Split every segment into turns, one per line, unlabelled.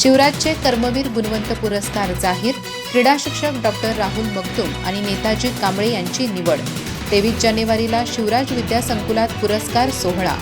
शिवराजचे कर्मवीर गुणवंत पुरस्कार जाहीर क्रीडा शिक्षक डॉक्टर राहुल मगदुम आणि नेताजी कांबळे यांची निवड. तेवीस जानेवारीला शिवराज विद्यासंकुलात पुरस्कार सोहळा.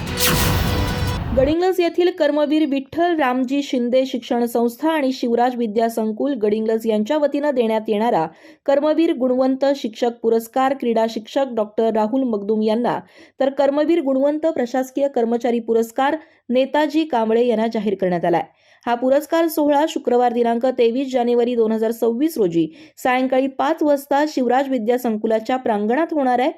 गडिंग्लज येथील कर्मवीर विठ्ठल रामजी शिंदे शिक्षण संस्था आणि शिवराज विद्यासंकुल गडिंग्लज यांच्या वतीनं देण्यात येणारा कर्मवीर गुणवंत शिक्षक पुरस्कार क्रीडा शिक्षक डॉक्टर राहुल मगदुम यांना तर कर्मवीर गुणवंत प्रशासकीय कर्मचारी पुरस्कार नेताजी कांबळे यांना जाहीर करण्यात आलाय. हा पुरस्कार सोहळा शुक्रवार दिनांक तेवीस जानेवारी दोन हजार सव्वीस रोजी सायंकाळी पाच वाजता शिवराज विद्यासंकुलाच्या प्रांगणात होणार आहे.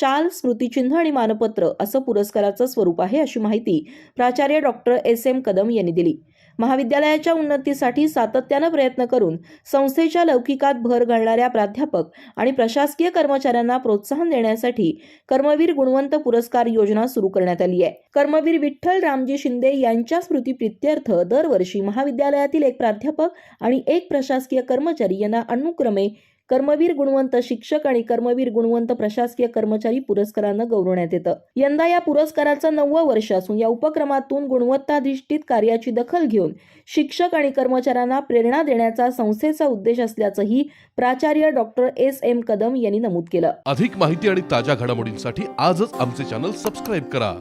शाल स्मृतिचिन्ह आणि मानपत्र असं पुरस्काराचं स्वरूप आहे अशी माहिती प्राचार्य डॉक्टर एस. एम. कदम यांनी दिली. महाविद्यालयाच्या उन्नतीसाठी सातत्यानं प्रयत्न करून संस्थेच्या लौकिकात भर घालणाऱ्या प्राध्यापक आणि प्रशासकीय कर्मचाऱ्यांना प्रोत्साहन देण्यासाठी कर्मवीर गुणवंत पुरस्कार योजना सुरू करण्यात आली आहे. कर्मवीर विठ्ठल रामजी शिंदे यांच्या स्मृतीप्रित्यर्थ दरवर्षी महाविद्यालयातील एक प्राध्यापक आणि एक प्रशासकीय कर्मचारी यांना अनुक्रमे कर्मवीर गुणवंत शिक्षक आणि कर्मवीर गुणवंत प्रशासकीय कर्मचारी पुरस्कारानं गौरवण्यात येतं. यंदा या पुरस्काराचं नववं वर्ष असून या उपक्रमातून गुणवत्ताधिष्ठित कार्याची दखल घेऊन शिक्षक आणि कर्मचाऱ्यांना प्रेरणा देण्याचा संस्थेचा उद्देश असल्याचंही प्राचार्य डॉक्टर एस. एम. कदम यांनी नमूद केलं.
अधिक माहिती आणि ताज्या घडामोडींसाठी आजच आमचे चॅनल सबस्क्राईब करा.